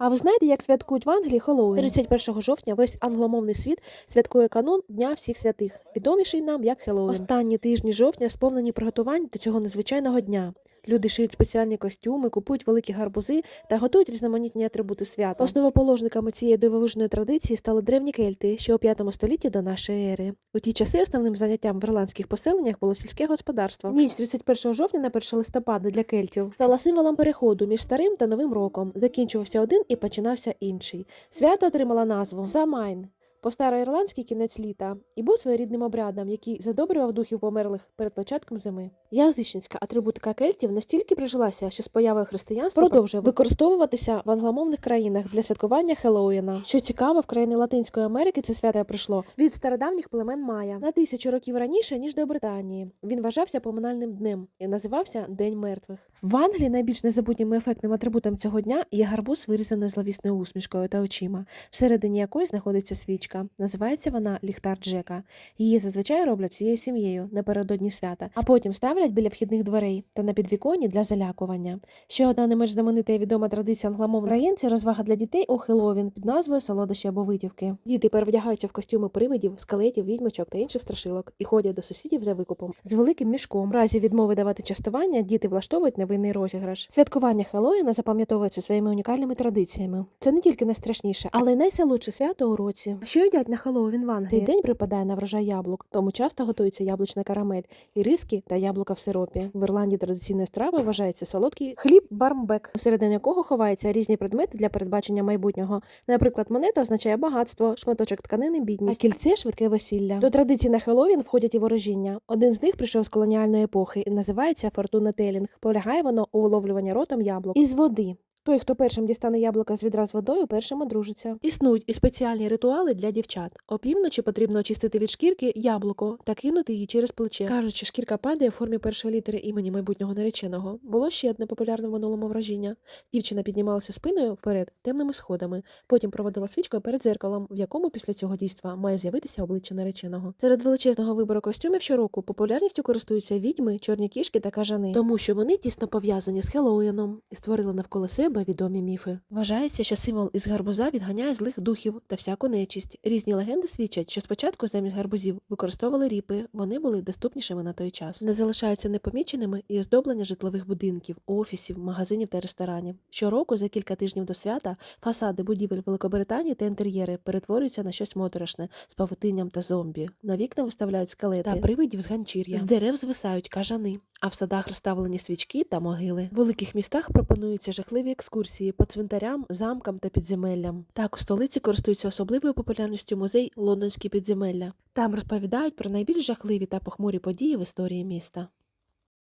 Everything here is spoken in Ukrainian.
А ви знаєте, як святкують в Англії Хеллоуін? 31 жовтня весь англомовний світ святкує канун Дня всіх святих, відоміший нам як Хеллоуін. Останні тижні жовтня сповнені приготувань до цього незвичайного дня. Люди шиють спеціальні костюми, купують великі гарбузи та готують різноманітні атрибути свята. Основоположниками цієї дивовижної традиції стали древні кельти, ще у 5 столітті до нашої ери. У ті часи основним заняттям в ірландських поселеннях було сільське господарство. Ніч 31 жовтня на 1 листопада для кельтів стала символом переходу між старим та новим роком. Закінчувався один і починався інший. Свято отримало назву Самайн. По староірландський кінець літа і був своєрідним обрядом, який задобрював духів померлих перед початком зими. Язичницька атрибутика кельтів настільки прижилася, що з появою християнства продовжує використовуватися в англомовних країнах для святкування Хеллоуіна. Що цікаво, в країни Латинської Америки це свято прийшло від стародавніх племен Майя на тисячу років раніше ніж до Британії. Він вважався поминальним днем і називався День мертвих. В Англії найбільш незабутнім і ефектним атрибутом цього дня є гарбуз, вирізаний зловісною усмішкою та очима, всередині якої знаходиться свічка. Називається вона ліхтар Джека. Її зазвичай роблять всією сім'єю напередодні свята, а потім ставлять біля вхідних дверей та на підвіконні для залякування. Ще одна не менш знаменита і відома традиція англомовних країн розвага для дітей у Хеллоуін під назвою солодощі або витівки. Діти перевдягаються в костюми привидів, скелетів, відьмочок та інших страшилок і ходять до сусідів за викупом з великим мішком. В разі відмови давати частування діти влаштовують невинний розіграш. Святкування Хеллоуіна запам'ятовується своїми унікальними традиціями. Це не тільки найстрашніше, але й найсолодше свято у році. Що їдять на Хеллоуін в Англії? Цей день припадає на врожай яблук, тому часто готується яблучна карамель, іриски та яблука в сиропі. В Ірландії традиційною стравою вважається солодкий хліб бармбек, всередині якого ховаються різні предмети для передбачення майбутнього. Наприклад, монета означає багатство, шматочок тканини бідність, а кільце швидке весілля. До традицій на Хеллоуін входять і ворожіння. Один з них прийшов з колоніальної епохи і називається фортуна телінг. Полягає воно у виловлюванні ротом яблук із води. Той, хто першим дістане яблука з відра з водою, першим одружиться. Існують і спеціальні ритуали для дівчат. Опівночі потрібно очистити від шкірки яблуко та кинути її через плече. Кажуть, що шкірка падає в формі першої літери імені майбутнього нареченого. Було ще одне популярне в минулому вражіння. Дівчина піднімалася спиною вперед темними сходами, потім проводила свічкою перед зеркалом, в якому після цього дійства має з'явитися обличчя нареченого. Серед величезного вибору костюмів щороку популярністю користуються відьми, чорні кішки та кажани, тому що вони тісно пов'язані з Хеллоуіном і створили навколо себе відомі міфи. Вважається, що символ із гарбуза відганяє злих духів та всяку нечисть. Різні легенди свідчать, що спочатку замість гарбузів використовували ріпи, вони були доступнішими на той час. Не залишаються непоміченими і оздоблення житлових будинків, офісів, магазинів та ресторанів. Щороку, за кілька тижнів до свята, фасади будівель Великобританії та інтер'єри перетворюються на щось моторошне з павутинням та зомбі. На вікна виставляють скелети та привидів з ганчір'я. З дерев звисають кажани, а в садах розставлені свічки та могили. В великих містах пропонуються жахливі екскурсії по цвинтарям, замкам та підземеллям. Так у столиці користується особливою популярністю музей Лондонські підземелля. Там розповідають про найбільш жахливі та похмурі події в історії міста.